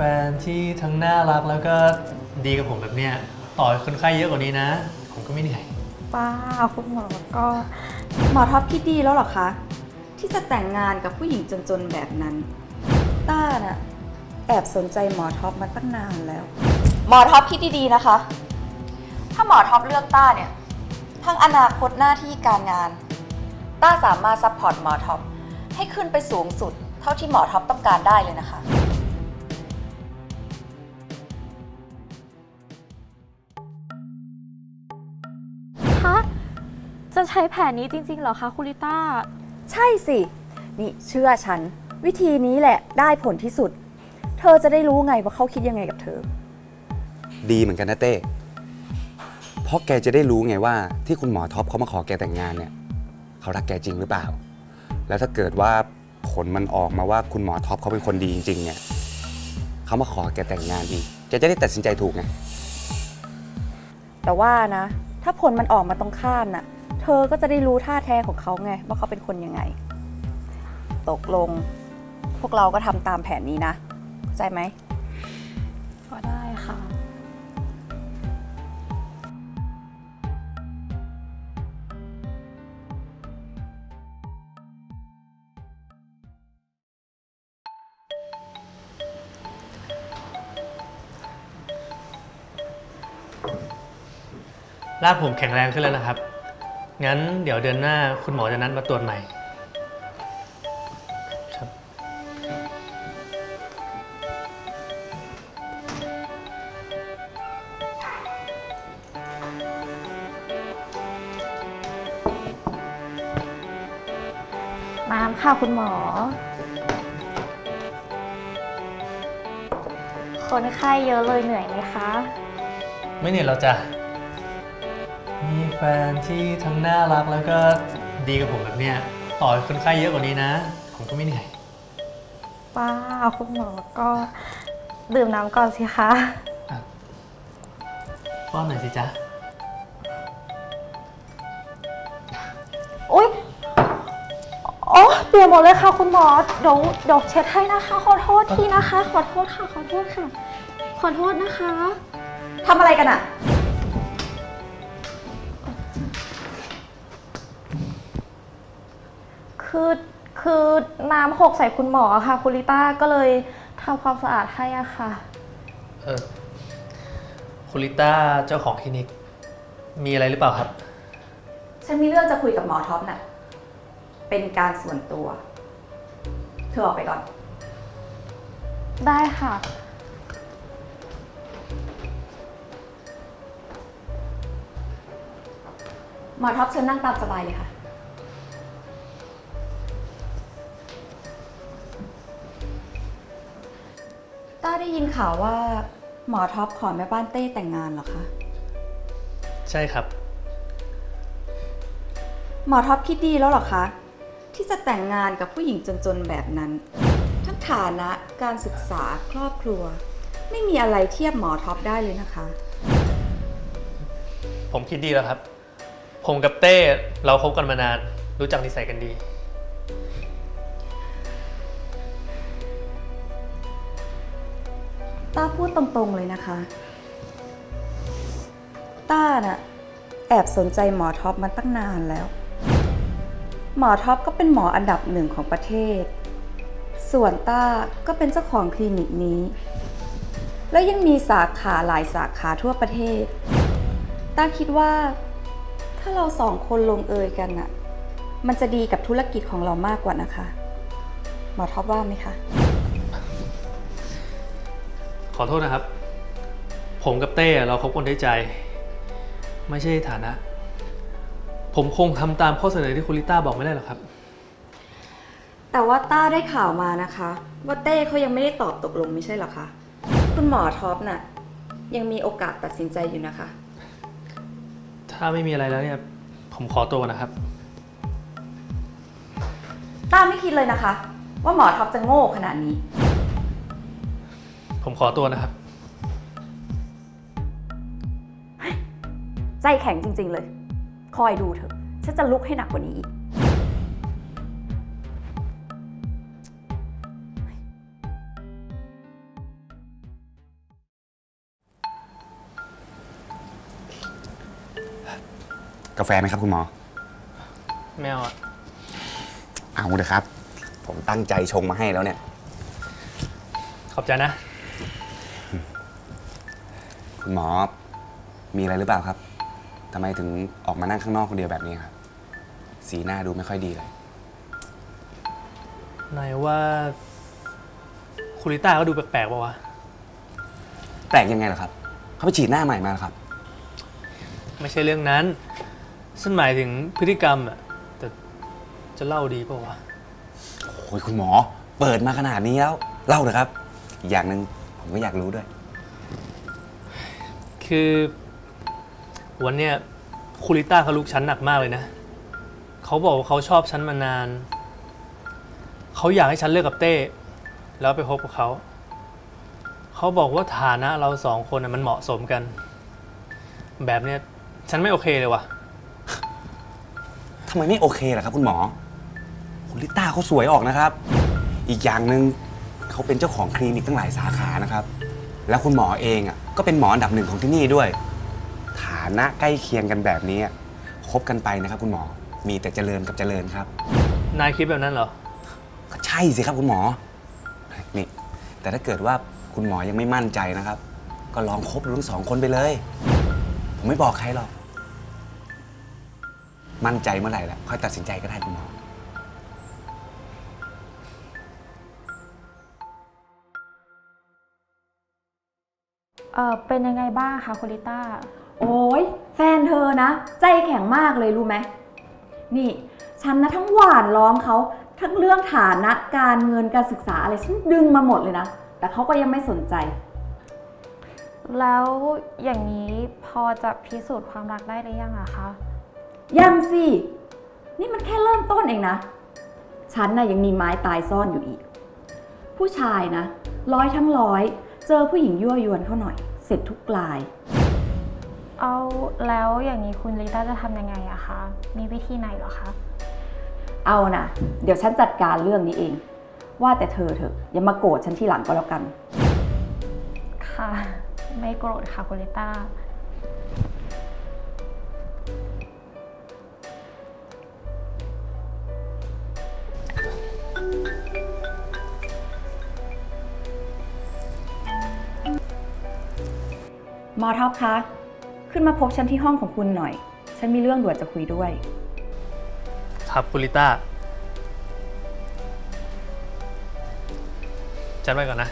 แฟนที่ทั้งน่ารักแล้วก็ดีกับผมแบบเนี้ยต่อให้คนไข้เยอะกว่านี้นะ ผมก็ไม่เหนื่อย ป้าคุณหมอก็หมอท็อปคิดดีแล้วเหรอคะ ที่จะแต่งงานกับผู้หญิงจนๆแบบนั้น ต้าน่ะแอบสนใจหมอท็อปมาตั้งนานแล้ว หมอท็อปคิดดีๆนะคะ ถ้าหมอท็อปเลือกต้าเนี่ยทั้งอนาคตหน้าที่การงาน ต้าสามารถซัพพอร์ตหมอท็อปให้ขึ้นไปสูงสุด เท่าที่หมอท็อปต้องการได้เลยนะคะ จะใช้แผนนี้จริงๆเหรอคะคุณลิต้า ใช่สิ นี่เชื่อฉัน วิธีนี้แหละได้ผลที่สุด เธอจะได้รู้ไงว่าเขาคิดยังไงกับเธอ ดีเหมือนกันนะเต้ เพราะแกจะได้รู้ไงว่าที่คุณหมอท็อปเขามาขอแกแต่งงานเนี่ย เขารักแกจริงหรือเปล่า แล้วถ้าเกิดว่าผลมันออกมาว่าคุณหมอท็อปเขาเป็นคนดีจริงๆเนี่ยเขามาขอแกแต่งงานอีกแกจะได้ตัดสินใจถูกไง แต่ว่านะ ถ้าผลมันออกมาตรงข้ามน่ะเธ อก็จะได้รู้ท่าแท้ของเขาไง ว่าเขาเป็นคนยังไง ตกลง พวกเราก็ทำตามแผนนี้นะเข้าใจไหมก็ได้ค่ะรากผมแข็งแรงขึ้นแล้วนะครับ งั้นเดี๋ยวเดือนหน้าคุณหมอจะนัดมาตรวจใหม่ ครับ น้ำค่ะคุณหมอ คนไข้เยอะเลยเหนื่อยไหมคะ ไม่เหนื่อยเราจ้ะมี แฟนที่ทั้งน่ารักแล้วก็ดีกับผมแบบเนี้ยต่อให้คนไข้เยอะกว่านี้นะ ผมก็ไม่เหนื่อย ป้าคุณหมอก็ดื่มน้ำก่อนสิคะป้อนหน่อยสิจ๊ะ อุ๊ยโอ้เปลี่ยนหมดเลยค่ะคุณหมอเดี๋ยวเดี๋ยวเช็ดให้นะคะ ขอโทษทีนะคะ ขอโทษค่ะ ขอโทษค่ะ ขอโทษนะคะ ทำอะไรกันอะ คือคือน้ำหกใส่คุณหมอค่ะ คุณลิต้าก็เลยทำความสะอาดให้อะค่ะ เออคุณลิต้าเจ้าของคลินิก มีอะไรหรือเปล่าครับ ฉันมีเรื่องจะคุยกับหมอท็อปน่ะ เป็นการส่วนตัว เธอออกไปก่อน ได้ค่ะ หมอท็อปเชิญนั่งตามสบายเลยค่ะ ต้าได้ยินข่าวว่าหมอท็อปขอแม่บ้านเต้แต่งงานเหรอคะ ใช่ครับ หมอท็อปคิดดีแล้วเหรอคะ ที่จะแต่งงานกับผู้หญิงจนๆแบบนั้น ทั้งฐานะการศึกษาครอบครัว ไม่มีอะไรเทียบหมอท็อปได้เลยนะคะ ผมคิดดีแล้วครับ ผมกับเต้เราคบกันมานาน รู้จักนิสัยกันดี ต้าพูดตรงๆเลยนะคะ ต้าน่ะแอบสนใจหมอท็อปมาตั้งนานแล้ว หมอท็อปก็เป็นหมออันดับหนึ่งของประเทศ ส่วนต้าก็เป็นเจ้าของคลินิกนี้ แล้วยังมีสาขาหลายสาขาทั่วประเทศ ต้าคิดว่าถ้าเราสองคนลงเอยกันน่ะมันจะดีกับธุรกิจของเรามากกว่านะคะ หมอท็อปว่าไหมคะ ขอโทษนะครับ ผมกับเต้เราคบกันด้วยใจ ไม่ใช่ฐานะ ผมคงทำตามข้อเสนอที่คุณลิต้าบอกไม่ได้หรอกครับ แต่ว่าต้าได้ข่าวมานะคะ ว่าเต้เขายังไม่ได้ตอบตกลงไม่ใช่เหรอคะ คุณหมอท็อปน่ะยังมีโอกาสตัดสินใจอยู่นะคะ ถ้าไม่มีอะไรแล้วเนี่ย ผมขอตัวนะครับ ต้าไม่คิดเลยนะคะ ว่าหมอท็อปจะโง่ขนาดนี้ ผมขอตัวนะครับ ใจแข็งจริง ๆ เลย คอยดูเถอะ ฉันจะลุกให้หนักกว่านี้อีก กาแฟไหมครับคุณหมอ แมวอะเอาเถอะครับ ผมตั้งใจชงมาให้แล้วเนี่ย ขอบใจนะ คุณหมอมีอะไรหรือเปล่าครับทำไมถึงออกมานั่งข้างนอกคนเดียวแบบนี้ครับ สีหน้าดูไม่ค่อยดีเลย นายว่าคุณลิต้าก็ดูแปลกๆป่าวะ แปลกยังไงล่ะครับ เขาไปฉีดหน้าใหม่มาเหรอครับ ไม่ใช่เรื่องนั้น ฉันหมายถึงพฤติกรรมอะแต่จะเล่าดีป่าวะ โอ้ยคุณหมอ เปิดมาขนาดนี้แล้ว เล่าเถอะครับ อีกอย่างหนึ่งผมก็อยากรู้ด้วย คือวันเนี้ยคุณลิต้าเขาลุกฉันหนักมากเลยนะ เขาบอกว่าเขาชอบฉันมานาน เขาอยากให้ฉันเลิกกับเต้ แล้วไปพบกับเขา เขาบอกว่าฐานะเราสองคนน่ะมันเหมาะสมกัน แบบเนี้ยฉันไม่โอเคเลยว่ะ ทำไมไม่โอเคล่ะครับ คุณหมอ คุณลิต้าเขาสวยออกนะครับ อีกอย่างหนึ่งเขาเป็นเจ้าของคลินิกตั้งหลายสาขานะครับ แล้วคุณหมอเองอะก็เป็นหมออันดับหนึ่งของที่นี่ด้วย ฐานะใกล้เคียงกันแบบนี้อะคบกันไปนะครับคุณหมอมีแต่เจริญกับเจริญครับ นายคิดแบบนั้นเหรอ ก็ใช่สิครับคุณหมอ นี่ แต่ถ้าเกิดว่าคุณหมอยังไม่มั่นใจนะครับ ก็ลองคบดูทั้งสองคนไปเลย ผมไม่บอกใครหรอก มั่นใจเมื่อไหร่แล้วค่อยตัดสินใจก็ได้คุณหมอ เออเป็นยังไงบ้างคะคุณลิต้า โอ้ยแฟนเธอนะ ใจแข็งมากเลยรู้ไหม นี่ ฉันนะทั้งหวานล้อมเขาทั้งเรื่องฐานะการเงินการศึกษาอะไรฉันดึงมาหมดเลยนะ แต่เขาก็ยังไม่สนใจ แล้วอย่างนี้พอจะพิสูจน์ความรักได้หรือยังอะคะ ยังสิ นี่มันแค่เริ่มต้นเองนะ ฉันน่ะยังมีไม้ตายซ่อนอยู่อีก ผู้ชายนะ ร้อยทั้งร้อย เจอผู้หญิงยั่วยวนเขาหน่อย เสร็จทุกลาย เอาแล้วอย่างนี้คุณลิต้าจะทำยังไงอะคะ มีวิธีไหนเหรอคะ เอานะเดี๋ยวฉันจัดการเรื่องนี้เอง ว่าแต่เธอเถอะอย่ามาโกรธฉันทีหลังก็แล้วกัน ค่ะ ไม่โกรธค่ะคุณลิต้า มอท็อปคะ ขึ้นมาพบฉันที่ห้องของคุณหน่อย ฉันมีเรื่องด่วนจะคุยด้วย ครับคุณลิต้าจัดไว้ก่อนนะ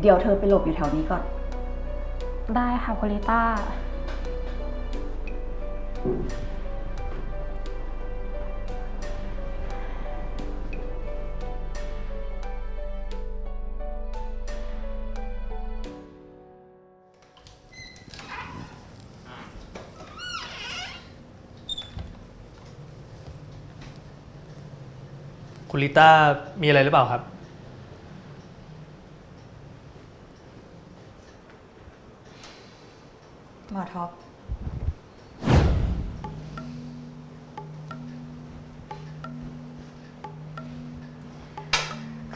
เดี๋ยวเธอไปหลบอยู่แถวนี้ก่อน ได้ค่ะคุณลิต้า คุณลิต้ามีอะไรหรือเปล่าครับ หมอท็อป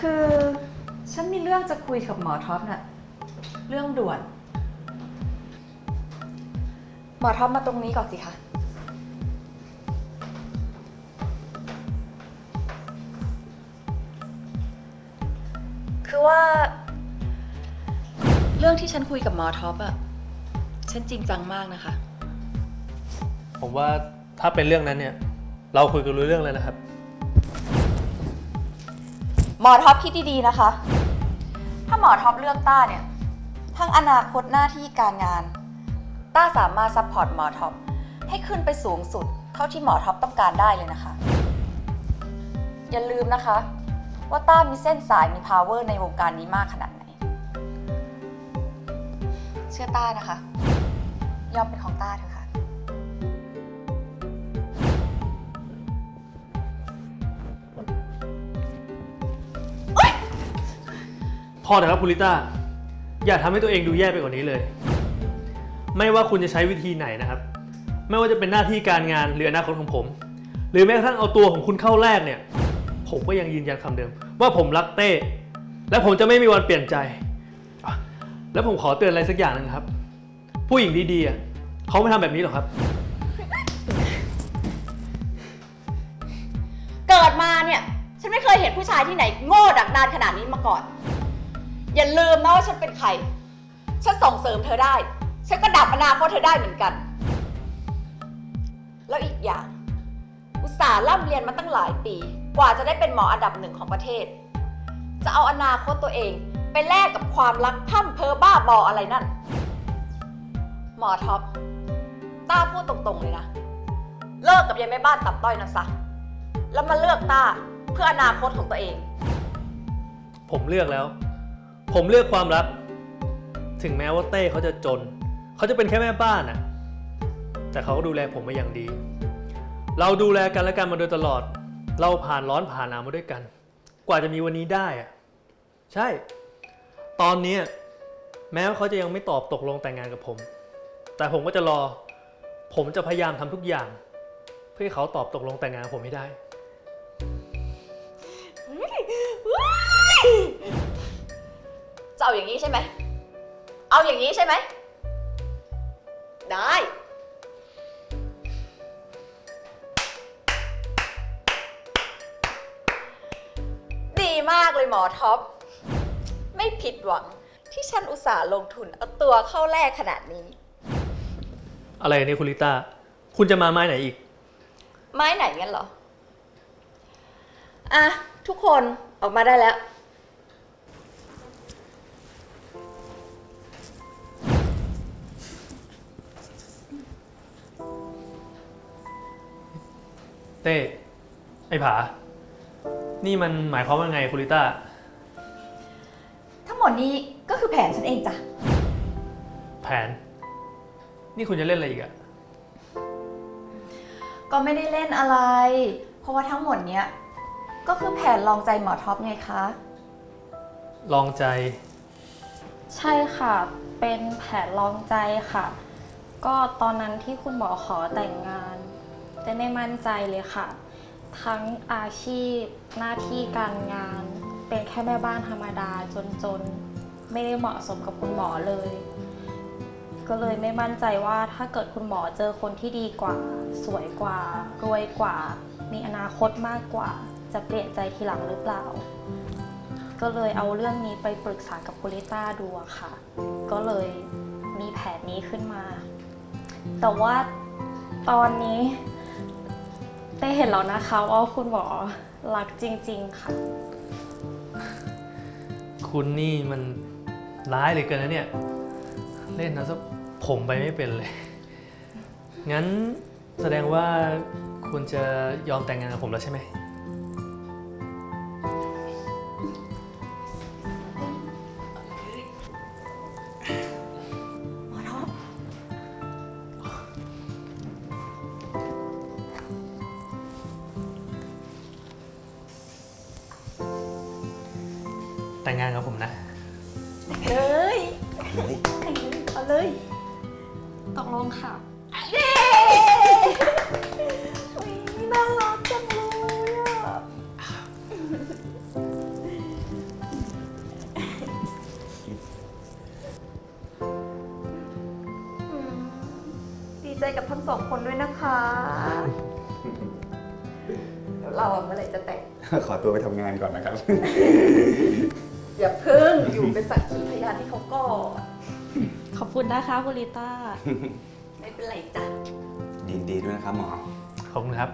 คือฉันมีเรื่องจะคุยกับหมอท็อปน่ะ เรื่องด่วน หมอท็อปมาตรงนี้ก่อนสิคะ คือว่า เรื่องที่ฉันคุยกับหมอท็อปอะฉันจริงจังมากนะคะ ผมว่าถ้าเป็นเรื่องนั้นเนี่ย เราคุยกันรู้เรื่องเลยนะครับ หมอท็อปคิดดีๆนะคะ ถ้าหมอท็อปเลือกต้าเนี่ยทั้งอนาคตหน้าที่การงาน ต้าสามารถซัพพอร์ตหมอท็อปให้ขึ้นไปสูงสุด เท่าที่หมอท็อปต้องการได้เลยนะคะ อย่าลืมนะคะ ว่าต้ามีเส้นสายมี power ในวงการนี้มากขนาดไหน เชื่อต้านะคะ ยอมเป็นของต้าเถอะค่ะ พอแต่ครับคุณลิต้า อย่าทำให้ตัวเองดูแย่ไปกว่านี้เลย ไม่ว่าคุณจะใช้วิธีไหนนะครับ ไม่ว่าจะเป็นหน้าที่การงานหรืออนาคตของผม หรือแม้กระทั่งเอาตัวของคุณเข้าแรกเนี่ย ผมก็ยังยืนยันคำเดิม ว่าผมรักเต้ และผมจะไม่มีวันเปลี่ยนใจอะแล้วผมขอเตือนอะไรสักอย่างหนึงครับ ผู้หญิงดีๆอะเขาไม่ทำแบบนี้หรอกครับ เกิดมาเนี่ย ฉันไม่เคยเห็นผู้ชายที่ไหน โง่ดักดานขนาดนี้มาก่อน อย่าลืมนะว่าฉันเป็นใคร ฉันส่งเสริมเธอได้ ฉันก็ดับอนาคตเธอได้เหมือนกัน แล้วอีกอย่าง อุตส่าห์ร่ำเรียนมาตั้งหลายปี กว่าจะได้เป็นหมออันดับหนึ่งของประเทศ จะเอาอนาคตตัวเอง ไปแลกกับความรักพร่ำเพอบ้าบออะไรนั่น หมอท็อปต้าพูดตรงๆเลยนะ เลิกกับยายแม่บ้านตับต้อยนะซะ แล้วมาเลือกต้าเพื่ออนาคตของตัวเอง ผมเลือกแล้ว ผมเลือกความรัก ถึงแม้ว่าเต้เขาจะจน เขาจะเป็นแค่แม่บ้านน่ะ แต่เขาก็ดูแลผมมาอย่างดี เราดูแลกันและกันมาโดยตลอด เราผ่านร้อนผ่านหนาวมาด้วยกัน กว่าจะมีวันนี้ได้อะใช่ ตอนนี้แม้ว่าเขาจะยังไม่ตอบตกลงแต่งงานกับผม แต่ผมก็จะรอ ผมจะพยายามทำทุกอย่าง เพื่อให้เขาตอบตกลงแต่งงานกับผมให้ได้ จะเอาอย่างนี้ใช่ไหม เอาอย่างนี้ใช่ไหม ได้ เลยหมอท็อป ไม่ผิดหวังที่ฉันอุตส่าห์ลงทุนเอาตัวเข้าแรกขนาดนี้ อะไรเนี่ยคุณลิต้า คุณจะมาไม้ไหนอีก ไม้ไหนงั้นเหรอ อะ ทุกคนออกมาได้แล้ว เต้ ไอ้ผา นี่มันหมายความว่าไงคุณลิต้า ทั้งหมดนี้ก็คือแผนฉันเองจ้ะ แผน นี่คุณจะเล่นอะไรอีกอะก็ไม่ได้เล่นอะไร เพราะว่าทั้งหมดเนี้ยก็คือแผนลองใจหมอท็อปไงคะ ลองใจ ใช่ค่ะ เป็นแผนลองใจค่ะ ก็ตอนนั้นที่คุณหมอขอแต่งงาน แต่ไม่มั่นใจเลยค่ะ ทั้งอาชีพหน้าที่การงาน เป็นแค่แม่บ้านธรรมดาจนๆ ไม่ได้เหมาะสมกับคุณหมอเลย ก็เลยไม่มั่นใจว่าถ้าเกิดคุณหมอเจอคนที่ดีกว่า สวยกว่า รวยกว่า มีอนาคตมากกว่า จะเปลี่ยนใจทีหลังหรือเปล่า ก็เลยเอาเรื่องนี้ไปปรึกษากับคุณลิต้าดูอะค่ะ ก็เลยมีแผนนี้ขึ้นมา แต่ว่าตอนนี้ ได้เห็นแล้วนะคะว่าคุณหมอรักจริง ๆ ค่ะ คุณนี่มันร้ายเหลยเกินนะเนี่ย เล่นนะซะผมไปไม่เป็นเลย งั้นแสดงว่าคุณจะยอมแต่งงานกับผมแล้วใช่ไหม อาเลย ตกลงค่ะเย้อุ๊ยน่ารักจังเลยอะดีใจกับทั้งสองคนด้วยนะคะ เดี๋ยวเราอะเมื่อไหร่จะแต่ง ขอตัวไปทำงานก่อนนะครับ อย่าเพิ่งอยู่เป็นสักขีพยานที่เขาก่อน ขอบคุณนะคะคุณลิต้า ไม่เป็นไรจ้ะ ยินดีด้วยนะครับหมอ ขอบคุณครับ